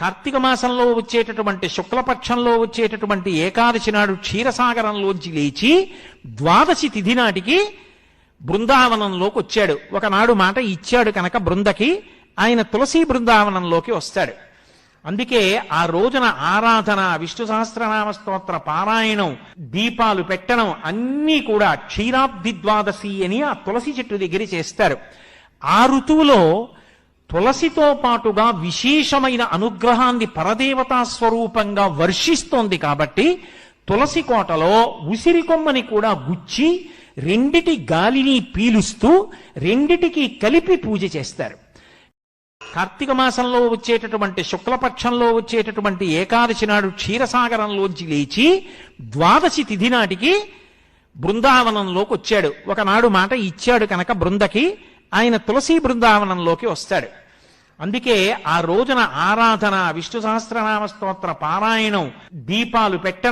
కార్తీక మాసంలో వచ్చేటటువంటి శుక్లపక్షంలో వచ్చేటటువంటి ఏకాదశి నాడు క్షీరసాగరంలోంచి లేచి ద్వాదశి తిథి నాటికి బృందావనంలోకి వచ్చాడు. ఒకనాడు మాట ఇచ్చాడు కనుక బృందకి ఆయన తులసి బృందావనంలోకి వస్తాడు. అందుకే ఆ రోజున ఆరాధన విష్ణు సహస్రనామ స్తోత్ర పారాయణం దీపాలు పెట్టడం అన్నీ కూడా క్షీరాబ్ది ద్వాదశి అని ఆ తులసి చెట్టు దగ్గర చేస్తారు. ఆ ఋతువులో తులసితో పాటుగా విశేషమైన అనుగ్రహాన్ని పరదేవతా స్వరూపంగా వర్షిస్తోంది కాబట్టి తులసి కోటలో ఉసిరి కొమ్మని కూడా గుచ్చి రెండిటి గాలిని పీలుస్తూ రెండిటికి కలిపి పూజ చేస్తారు. కార్తీక మాసంలో వచ్చేటటువంటి శుక్లపక్షంలో వచ్చేటటువంటి ఏకాదశి నాడు క్షీరసాగరంలోంచి లేచి ద్వాదశి తిథి నాటికి బృందావనంలోకి వచ్చాడు ఒకనాడు మాట ఇచ్చాడు కనుక బృందకి ఆయన తులసి బృందావనంలోకి వస్తాడు. అందుకే ఆ రోజున ఆరాధన విష్ణు సహస్రనామ స్తోత్ర పారాయణం దీపాలు పెట్టడం